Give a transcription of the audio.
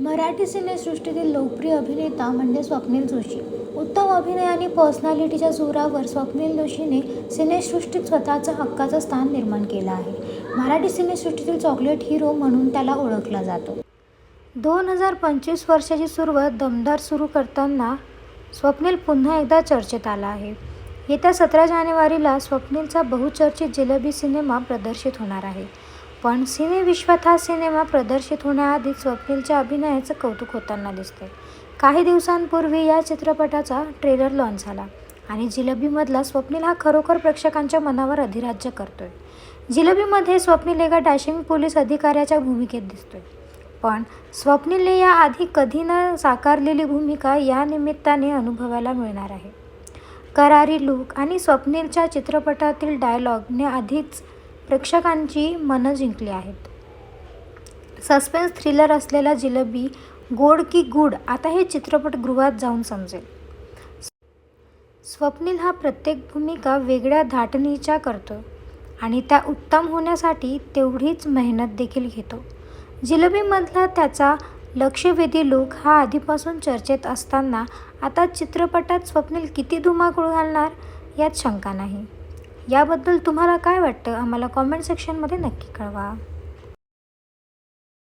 मराठी सिनेसृष्टीतील लोकप्रिय अभिनेता म्हणजे स्वप्नील जोशी. उत्तम अभिनय आणि पर्सनॅलिटीच्या जोरावर स्वप्नील जोशीने सिनेसृष्टीत स्वतःचं हक्काचं स्थान निर्माण केलं आहे. मराठी सिनेसृष्टीतील चॉकलेट हिरो म्हणून त्याला ओळखला जातो. दोन हजार पंचवीस वर्षाची सुरुवात दमदार सुरू करताना स्वप्नील पुन्हा एकदा चर्चेत आला आहे. येत्या सतरा जानेवारीला स्वप्नीलचा बहुचर्चित जिलेबी सिनेमा प्रदर्शित होणार आहे. पण सिनेविश्वात हा सिनेमा प्रदर्शित होण्याआधी स्वप्नीलच्या अभिनयाचं कौतुक होताना दिसते काही दिवसांपूर्वी या चित्रपटाचा ट्रेलर लॉन्च झाला आणि जिलेबीमधला स्वप्नील हा खरोखर प्रेक्षकांच्या मनावर अधिराज्य करतोय. जिलबीमध्ये स्वप्नील एका डॅशिंग पोलीस अधिकाऱ्याच्या भूमिकेत दिसतोय. पण स्वप्नीलने याआधी कधी न साकारलेली भूमिका या निमित्ताने अनुभवायला मिळणार आहे. करारी लूक आणि स्वप्नीलच्या चित्रपटातील डायलॉगने आधीच प्रेक्षकांची मनं जिंकली आहेत. सस्पेन्स थ्रिलर असलेला जिलेबी गोड की गुड आता हे चित्रपटगृहात जाऊन समजेल. स्वप्नील हा प्रत्येक भूमिका वेगळ्या धाटणीच्या करतो आणि त्या उत्तम होण्यासाठी तेवढीच मेहनत देखील घेतो. जिलेबीमधला त्याचा लक्षवेधी लोक हा आधीपासून चर्चेत असताना आता चित्रपटात स्वप्नील किती धुमाकूळ घालणार यात शंका नाही. याबद्दल तुम्हाला काय वाटतं? आम्हाला कॉमेंट सेक्शनमध्ये नक्की कळवा.